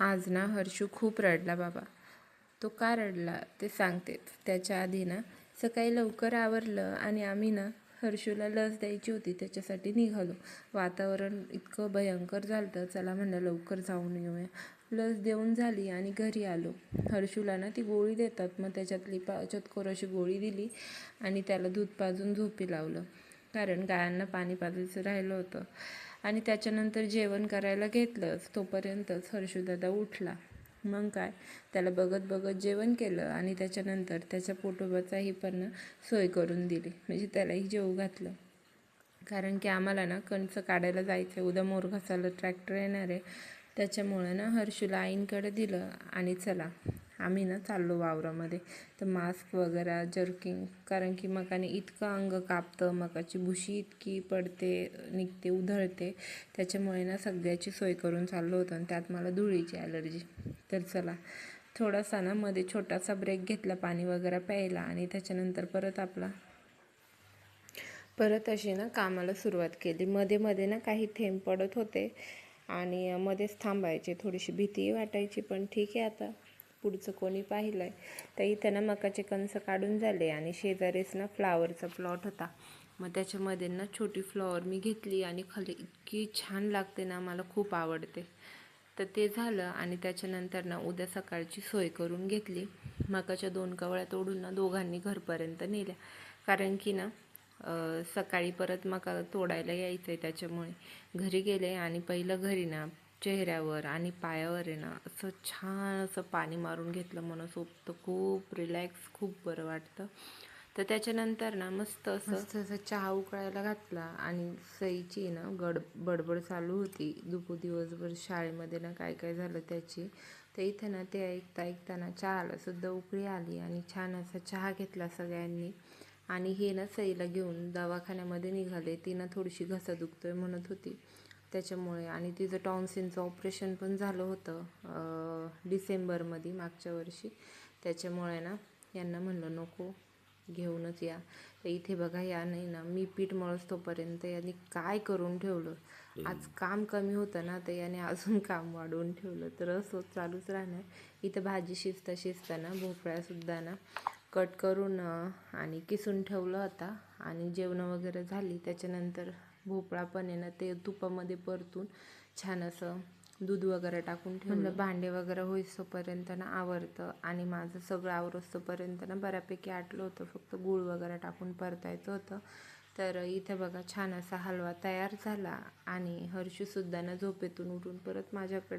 आज ना हर्षू खूप रडला बाबा. तो का रडला ते सांगतेच त्याच्या आधी ना सकाळी लवकर आवरलं आणि आम्ही ना हर्षूला लस द्यायची होती. त्याच्यासाठी निघालो. वातावरण इतकं भयंकर झालं तर चला म्हणलं लवकर जाऊन येऊया. लस देऊन झाली आणि घरी आलो. हर्षूला ना ती गोळी देतात. मग त्याच्यातली पा चतकोर अशी गोळी दिली आणि त्याला दूध पाजून झोपी लावलं. कारण गायांना पाणी पाजायचं राहिलं होतं. आणि त्याच्यानंतर जेवण करायला घेतलंच तोपर्यंतच हर्षूदादा उठला. मग काय? त्याला बघत बघत जेवण केलं आणि त्याच्यानंतर त्याच्या पोटोबाचाही पण सोय करून दिली. म्हणजे त्यालाही जेवू घातलं. कारण की आम्हाला ना कणसं काढायला जायचं आहे उद्या मोरघासाला ट्रॅक्टर येणार आहे. त्याच्यामुळं ना हर्षूला आईंकडे दिलं आणि चला. आम्ही ना चाललो वावरामध्ये. तर मास्क वगैरे जर्किंग कारण की मकाने इतकं अंग कापतं मकाची भुशी इतकी पडते निघते उधळते. त्याच्यामुळे ना सगळ्याची सोय करून चाललो होतो आणि त्यात मला धुळीची ॲलर्जी तर चला थोडासा ना मध्ये छोटासा ब्रेक घेतला पाणी वगैरे प्यायला आणि त्याच्यानंतर परत आपला परत अशी ना कामाला सुरुवात केली. मध्ये मध्ये ना काही थेंब पडत होते आणि मध्येच थांबायचे थोडीशी भीतीही वाटायची पण ठीक आहे आता. पुढचं कोणी पाहिलं आहे तर इथं ना मकाचे कणसं काढून झाले आणि शेजारीच ना फ्लावरचा प्लॉट होता. मग त्याच्यामध्ये ना छोटी फ्लॉवर मी घेतली आणि खाली इतकी छान लागते ना मला खूप आवडते. तर ते झालं आणि त्याच्यानंतर ना उद्या सकाळची सोय करून घेतली. मकाच्या दोन कवळ्या तोडून ना दोघांनी घरपर्यंत नेल्या. कारण की ना सकाळी परत मका तोडायला यायचं आहे त्याच्यामुळे. घरी गेले आणि पहिलं घरी ना चेहऱ्यावर आणि पायावर आहे ना असं छान असं पाणी मारून घेतलं म्हणून खूप रिलॅक्स खूप बरं वाटतं. तर त्याच्यानंतर ना मस्त असं असं चहा उकळायला घातला आणि सईची ना गड बडबड चालू होती. दुपू दिवसभर शाळेमध्ये ना काय काय झालं त्याची. तर इथं ना ते ऐकता ऐकताना चहाला सुद्धा उकळी आली आणि छान असा चहा घेतला सगळ्यांनी. आणि हे ना सईला घेऊन दवाखान्यामध्ये निघाले. ती ना थोडीशी घसा दुखतोय म्हणत होती. त्याच्यामुळे. आणि तिचं टॉन्सिनचं ऑपरेशन पण झालं होतं डिसेंबरमध्ये मागच्या वर्षी. त्याच्यामुळे ना यांना म्हणलं नको घेऊनच या. तर इथे बघा या नाही ना मी पीठ मळस तोपर्यंत यांनी काय करून ठेवलं? आज काम कमी होतं ना तर याने अजून काम वाढवून ठेवलं. तर असं चालूच राहणार. इथं भाजी शिजता शिजताना भोपळ्यासुद्धा ना कट करून आणि किसून ठेवलं होता आणि जेवणं वगैरे झाली. त्याच्यानंतर भोपळा पण आहे ना ते तुपामध्ये परतून छान असं दूध वगैरे टाकून ठेवलं. भांडे वगैरे होईस्तोपर्यंत ना आवरतं आणि माझं सगळं आवरस्तोपर्यंत ना बऱ्यापैकी आटलं होतं. फक्त गूळ वगैरे टाकून परतायचं होतं. तर इथे बघा छान असा हलवा तयार झाला आणि हर्षूसुद्धा ना झोपेतून उठून परत माझ्याकडे